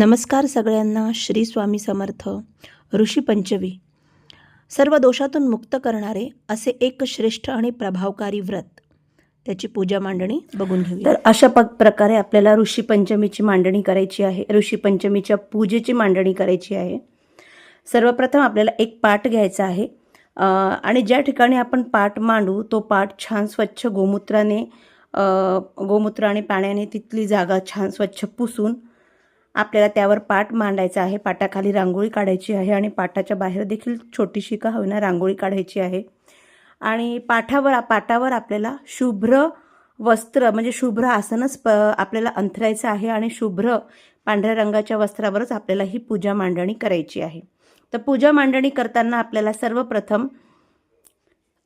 नमस्कार सगळ्यांना श्री स्वामी समर्थ ऋषी पंचवी. सर्व दोषातून मुक्त करणारे असे एक श्रेष्ठ आणि प्रभावकारी व्रत. त्याची पूजा मांडणी बघून घेऊ तर अशा प प्रकारे आपल्याला ऋषी पंचमीची मांडणी करायची आहे. ऋषी पंचमीच्या पूजेची मांडणी करायची आहे. सर्वप्रथम आपल्याला एक पाट घ्यायचा आहे. आणि ज्या ठिकाणी आपण पाट मांडू तो पाट छान स्वच्छ गोमूत्राने गोमूत्र आणि पाण्याने तिथली जागा छान स्वच्छ पुसून आपल्याला त्यावर पाट मांडायचा आहे. पाटाखाली रांगोळी काढायची आहे आणि पाटाच्या बाहेर देखील छोटीशी का होईना रांगोळी काढायची आहे. आणि पाठावर पाटावर आपल्याला शुभ्र वस्त्र म्हणजे शुभ्र आसनच प आपल्याला अंथरायचं आहे आणि शुभ्र पांढऱ्या रंगाच्या वस्त्रावरच आपल्याला ही पूजा मांडणी करायची आहे. तर पूजा मांडणी करताना आपल्याला सर्वप्रथम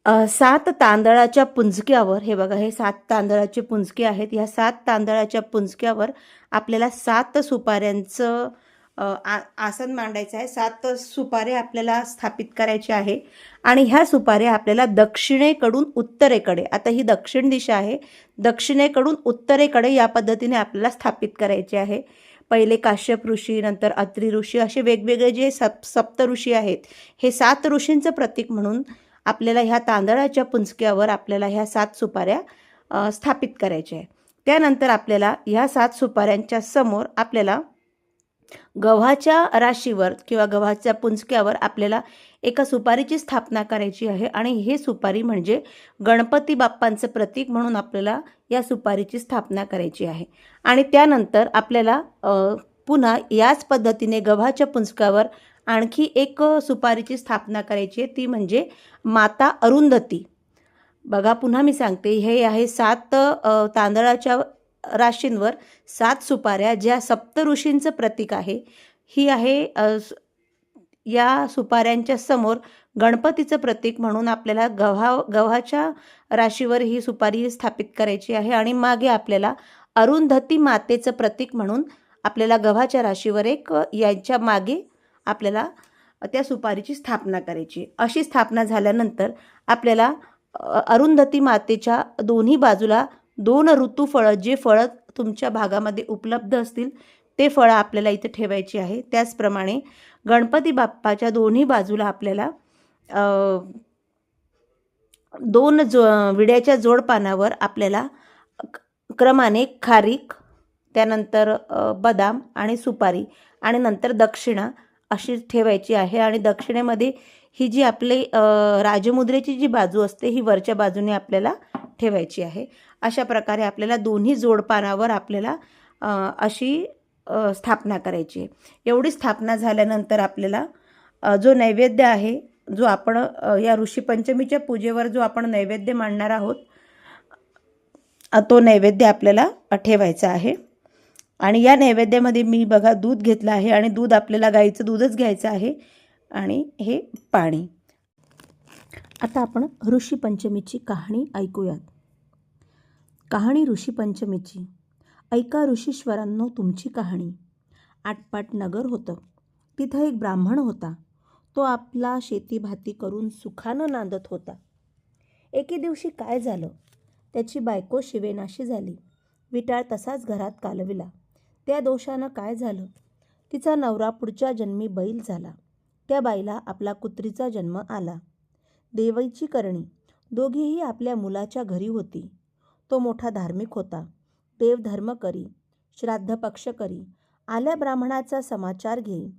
सात तांदळाच्या पुंजक्यावर हे बघा हे सात तांदळाचे पुंजके आहेत. या सात तांदळाच्या पुंजक्यावर आपल्याला सात सुपाऱ्यांचं आ- आसन मांडायचं आहे. सात सुपारे आपल्याला स्थापित करायचे आहे. आणि ह्या सुपाऱ्या आपल्याला दक्षिणेकडून उत्तरेकडे आता ही दक्षिण दिशा आहे दक्षिणेकडून उत्तरेकडे या पद्धतीने आपल्याला स्थापित करायचे आहे. पहिले काश्यप ऋषी नंतर अत्री ऋषी असे वेगवेगळे जे सप सप्त ऋषी आहेत हे सात ऋषींचं प्रतीक म्हणून आपल्याला ह्या तांदळाच्या पुंजक्यावर आपल्याला ह्या सात सुपाऱ्या स्थापित करायच्या आहे त्यानंतर आपल्याला ह्या सात सुपाऱ्यांच्या समोर आपल्याला गव्हाच्या राशीवर किंवा गव्हाच्या पुंजक्यावर आपल्याला एका सुपारीची स्थापना करायची आहे आणि हे सुपारी म्हणजे गणपती बाप्पांचं प्रतीक म्हणून आपल्याला या सुपारीची स्थापना करायची आहे. आणि त्यानंतर आपल्याला पुन्हा याच पद्धतीने गव्हाच्या पुंजक्यावर आणखी एक सुपारीची स्थापना करायची आहे ती म्हणजे माता अरुंधती. बघा पुन्हा मी सांगते हे आहे सात तांदळाच्या राशींवर सात सुपाऱ्या ज्या सप्तऋषींचं प्रतीक आहे. ही आहे या सुपाऱ्यांच्या समोर गणपतीचं प्रतीक म्हणून आपल्याला गव्हा गव्हाच्या राशीवर ही सुपारी स्थापित करायची आहे आणि मागे आपल्याला अरुंधती मातेचं प्रतीक म्हणून आपल्याला गव्हाच्या राशीवर एक यांच्या मागे आपल्याला त्या सुपारीची स्थापना करायची. अशी स्थापना झाल्यानंतर आपल्याला अरुंधती मातेच्या दोन्ही बाजूला दोन ऋतूफळं जे फळं तुमच्या भागामध्ये उपलब्ध असतील ते फळं आपल्याला इथे ठेवायची आहे. त्याचप्रमाणे गणपती बाप्पाच्या दोन्ही बाजूला आपल्याला दोन जो विड्याच्या जोडपानावर आपल्याला क्रमाने खारीक त्यानंतर बदाम आणि सुपारी आणि नंतर दक्षिणा अशी ठेवायची आहे आणि दक्षिणेमध्ये ही जी आपली राजमुद्रेची जी बाजू असते ही वरच्या बाजूने आपल्याला ठेवायची आहे. अशा प्रकारे आपल्याला दोन्ही जोडपानावर आपल्याला अशी स्थापना करायची आहे. एवढी स्थापना झाल्यानंतर आपल्याला जो नैवेद्य आहे जो आपण या ऋषीपंचमीच्या पूजेवर जो आपण नैवेद्य मांडणार आहोत तो नैवेद्य आपल्याला ठेवायचा आहे. आणि या नैवेद्यामध्ये मी बघा दूध घेतलं आहे आणि दूध आपल्याला गाईचं दूधच घ्यायचं आहे आणि हे पाणी. आता आपण ऋषी पंचमीची कहाणी ऐकूयात. कहाणी ऋषी पंचमीची. ऐका ऋषीश्वरांनो तुमची कहाणी. आटपाट नगर होतं. तिथं एक ब्राह्मण होता. तो आपला शेतीभाती करून सुखानं नांदत होता. एके दिवशी काय झालं? त्याची बायको शिवेनाशी झाली. विटाळ तसाच घरात कालविला. त्या दोषानं काय झालं? तिचा नवरा पुढच्या जन्मी बैल झाला. त्या बाईला आपला कुत्रीचा जन्म आला. देवईची करणी. दोघीही आपल्या मुलाच्या घरी होती. तो मोठा धार्मिक होता. देवधर्म करी. श्राद्ध पक्ष करी. आल्या ब्राह्मणाचा समाचार घेई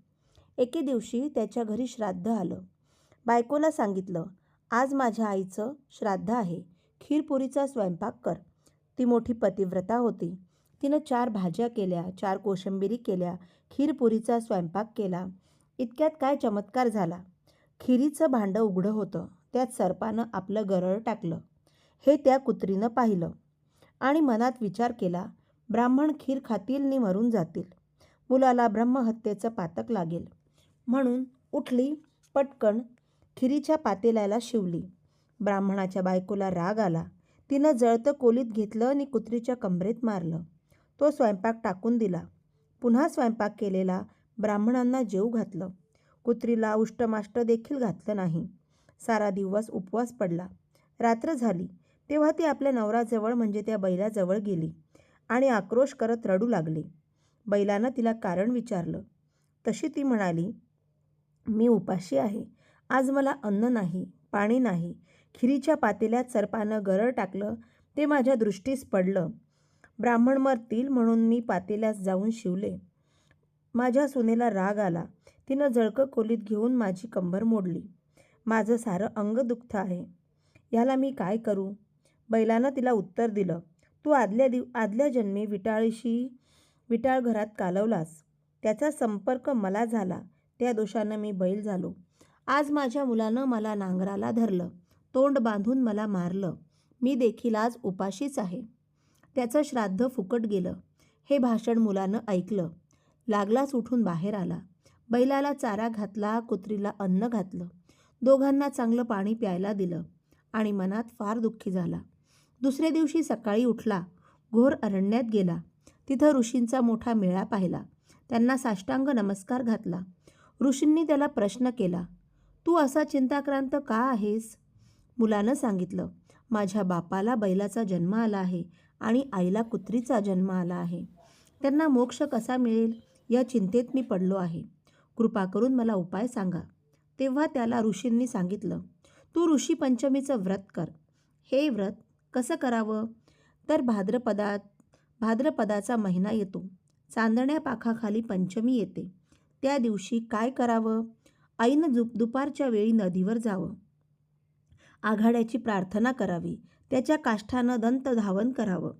एके दिवशी त्याच्या घरी श्राद्ध आलं. बायकोला सांगितलं आज माझ्या आईचं श्राद्ध आहे. खीरपुरीचा स्वयंपाक कर. ती मोठी पतिव्रता होती. तिनं चार भाज्या केल्या चार कोशिंबिरी केल्या खीरपुरीचा स्वयंपाक केला. इतक्यात काय चमत्कार झाला? खिरीचं भांडं उघडं होतं. त्यात सर्पानं आपलं गरळ टाकलं. हे त्या कुत्रीनं पाहिलं. आणि मनात विचार केला ब्राह्मण खीर खातील नि मरून जातील. मुलाला ब्रह्महत्येचं पातक लागेल. म्हणून उठली पटकन खिरीच्या पातेल्याला शिवली. ब्राह्मणाच्या बायकोला राग आला. तिनं जळतं कोलीत घेतलं आणि कुत्रीच्या कमरेत मारलं. तो स्वयंपाक टाकून दिला. पुन्हा स्वयंपाक केलेला ब्राह्मणांना जेव घातलं. कुत्रीला उष्टमाष्ट देखील घातलं नाही. सारा दिवस उपवास पडला. रात्र झाली. तेव्हा ती आपल्या नवराजवळ म्हणजे त्या बैलाजवळ गेली आणि आक्रोश करत रडू लागली. बैलानं तिला कारण विचारलं. तशी ती म्हणाली मी उपाशी आहे. आज मला अन्न नाही पाणी नाही. खिरीच्या पातेल्यात सर्पानं गरळ टाकलं. ते माझ्या दृष्टीस पडलं. ब्राह्मण मरतील म्हणून मी पातेल्यास जाऊन शिवले. माझ्या सुनेला राग आला. तिनं जळकं खोलीत घेऊन माझी कंबर मोडली. माझं सारं अंग दुखतं आहे. ह्याला मी काय करू? बैलानं तिला उत्तर दिलं तू आदल्या दिव आदल्या जन्मी विटाळीशी विटाळ घरात कालवलास. त्याचा संपर्क मला झाला. त्या दोषानं मी बैल झालो. आज माझ्या मुलानं मला नांगराला धरलं. तोंड बांधून मला मारलं. मी देखील आज उपाशीच आहे. त्याचं श्राद्ध फुकट गेलं. हे भाषण मुलानं ऐकलं. लागलाच उठून बाहेर आला. बैलाला चारा घातला कुत्रीला अन्न घातलं. दोघांना चांगलं पाणी प्यायला दिलं आणि मनात फार दुःखी झाला. दुसऱ्या दिवशी सकाळी उठला. घोर अरण्यात गेला. तिथं ऋषींचा मोठा मेळा पाहिला. त्यांना साष्टांग नमस्कार घातला. ऋषींनी त्याला प्रश्न केला तू असा चिंताक्रांत का आहेस? मुलानं सांगितलं माझ्या बापाला बैलाचा जन्म आला आहे. आणि आईला कुत्रीचा जन्म आला आहे. त्यांना मोक्ष कसा मिळेल या चिंतेत मी पडलो आहे. कृपा करून मला उपाय सांगा. तेव्हा त्याला ऋषींनी सांगितलं तू ऋषी पंचमीचं व्रत कर. हे व्रत कसं करावं तर भाद्रपदात भाद्रपदाचा महिना येतो. चांदण्या पाखाखाली पंचमी येते. त्या दिवशी काय करावं? आईनं दुप दुपारच्या वेळी नदीवर जावं. आघाड्याची प्रार्थना करावी. त्याच्या काष्ठानं दंत धावन करावं.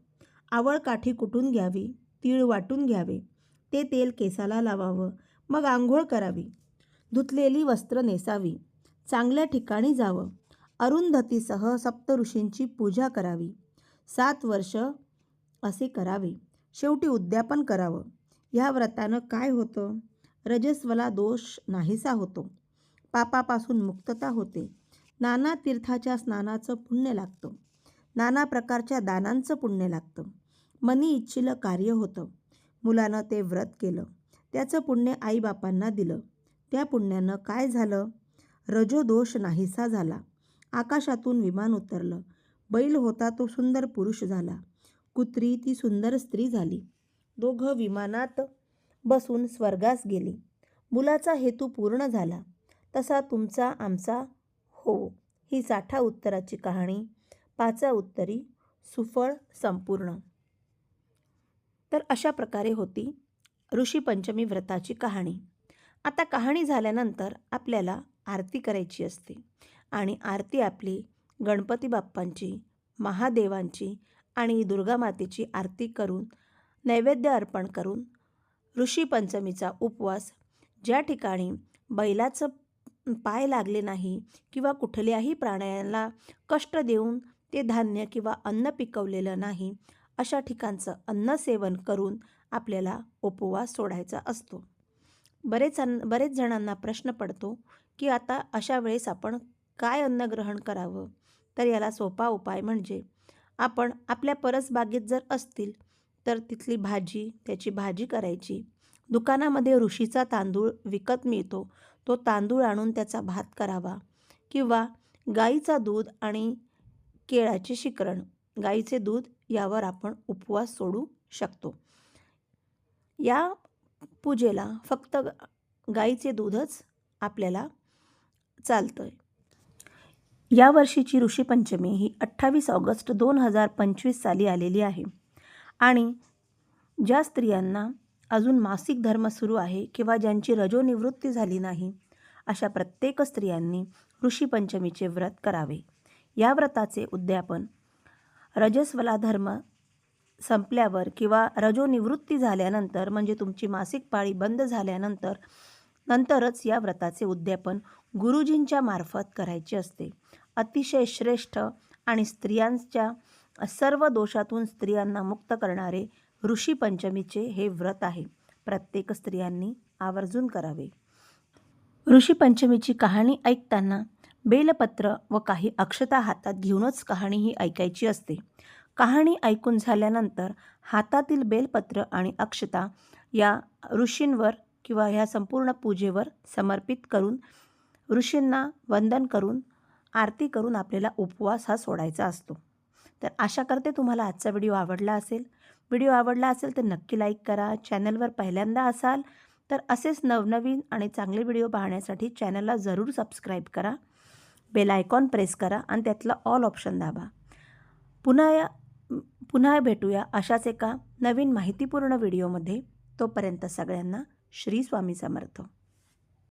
आवळ काठी कुटून घ्यावी तीळ वाटून घ्यावे ते तेल केसाला लावावं मग आंघोळ करावी. धुतलेली वस्त्र नेसावी. चांगल्या ठिकाणी जावं. अरुंधतीसह सप्तऋषींची पूजा करावी. सात वर्ष असे करावे. शेवटी उद्यापन करावं. ह्या व्रतानं काय होतं? रजस्वला दोष नाहीसा होतो. पापापासून मुक्तता होते. नाना तीर्थाच्या स्नानाचं पुण्य लागतं. नाना प्रकारच्या दानांचं पुण्य लागतं. मनी इच्छिलं कार्य होतं. मुलानं ते व्रत केलं. त्याचं पुण्य आईबापांना दिलं. त्या पुण्यानं काय झालं? रजोदोष नाहीसा झाला. आकाशातून विमान उतरलं. बैल होता तो सुंदर पुरुष झाला. कुत्री ती सुंदर स्त्री झाली. दोघं विमानात बसून स्वर्गास गेली. मुलाचा हेतू पूर्ण झाला. तसा तुमचा आमचा हो ही साठा उत्तराची कहाणी पाचा उत्तरी सुफळ संपूर्ण. तर अशा प्रकारे होती ऋषीपंचमी व्रताची कहाणी. आता कहाणी झाल्यानंतर आपल्याला आरती करायची असते आणि आरती आपली गणपती बाप्पांची महादेवांची आणि दुर्गा मातेची आरती करून नैवेद्य अर्पण करून ऋषीपंचमीचा उपवास ज्या ठिकाणी बैलाचं पाय लागले नाही किंवा कुठल्याही प्राण्याला कष्ट देऊन ते धान्य किंवा अन्न पिकवलेलं नाही अशा ठिकाणचं अन्न सेवन करून आपल्याला उपवास सोडायचा असतो. बरेच अन्न बरेच जणांना प्रश्न पडतो की आता अशा वेळेस आपण काय अन्न ग्रहण करावं? तर याला सोपा उपाय म्हणजे आपण आपल्या परसबागेत जर असतील तर तिथली भाजी त्याची भाजी करायची. दुकानामध्ये ऋषीचा तांदूळ विकत मिळतो. तो तांदूळ आणून त्याचा भात करावा. किंवा गाईचा दूध आणि केळाचे शिकरण. गाईचे दूध यावर आपण उपवास सोडू शकतो. या पूजेला फक्त गाईचे दूधच आपल्याला चालतं आहे या वर्षीची ऋषीपंचमी ही अठ्ठावीस ऑगस्ट दोन हजार पंचवीस साली आलेली आहे. आणि ज्या स्त्रियांना अजून मासिक धर्म सुरू आहे किंवा ज्यांची रजोनिवृत्ती झाली नाही अशा प्रत्येक स्त्रियांनी ऋषीपंचमीचे व्रत करावे. या व्रताचे उद्यापन. रजस्वला धर्म संपल्यावर किंवा रजोनिवृत्ती झाल्यानंतर म्हणजे तुमची मासिक पाळी बंद झाल्यानंतर नंतरच या व्रताचे उद्यापन गुरुजींच्या मार्फत करायचे असते. अतिशय श्रेष्ठ आणि स्त्रियांच्या सर्व दोषातून स्त्रियांना मुक्त करणारे ऋषी पंचमीचे हे व्रत आहे. प्रत्येक स्त्रियांनी आवर्जून करावे. ऋषी पंचमीची कहाणी ऐकताना बेलपत्र व काही अक्षता हातात घेऊनच कहाणी ही ऐकायची असते. कहाणी ऐकून झाल्यानंतर हातातील बेलपत्र आणि अक्षता या ऋषींवर किंवा ह्या संपूर्ण पूजेवर समर्पित करून ऋषींना वंदन करून आरती करून आपल्याला उपवास हा सोडायचा असतो. तर आशा करते तुम्हाला आजचा व्हिडिओ आवडला असेल. व्हिडिओ आवडला असेल तर नक्की लाईक करा चॅनलवर पहिल्यांदा असाल तर असेच नवनवीन आणि चांगले व्हिडिओ पाहण्यासाठी चॅनलला जरूर सबस्क्राईब करा. बेल आयकॉन प्रेस करा आणि त्यातला ऑल ऑप्शन दाबा. पुन्हा या पुन्हा भेटूया अशाच एका नवीन माहितीपूर्ण व्हिडिओमध्ये तोपर्यंत सगळ्यांना श्री स्वामी समर्थ.